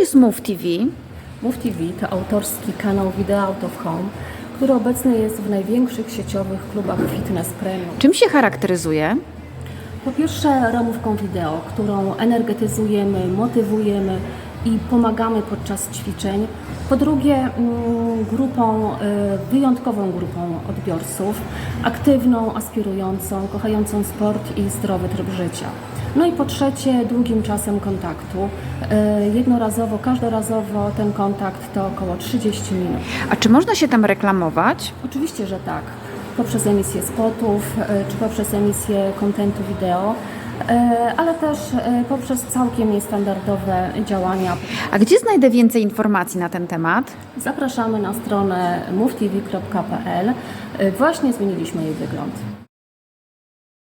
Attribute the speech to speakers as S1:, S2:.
S1: jest Move TV?
S2: Move TV to autorski kanał Video Out of Home, który obecny jest w największych sieciowych klubach fitness premium.
S1: Czym się charakteryzuje?
S2: Po pierwsze ramówką wideo, którą energetyzujemy, motywujemy i pomagamy podczas ćwiczeń. Po drugie mm, grupą, y, wyjątkową grupą odbiorców, aktywną, aspirującą, kochającą sport i zdrowy tryb życia. No i po trzecie długim czasem kontaktu. Y, Jednorazowo, każdorazowo ten kontakt to około 30 minut.
S1: A czy można się tam reklamować?
S2: Oczywiście, że tak. Poprzez emisję spotów, e, czy poprzez emisję kontentu wideo, ale też e, poprzez całkiem niestandardowe działania.
S1: A gdzie znajdę więcej informacji na ten temat?
S2: Zapraszamy na stronę movetv.pl. E, Właśnie zmieniliśmy jej wygląd.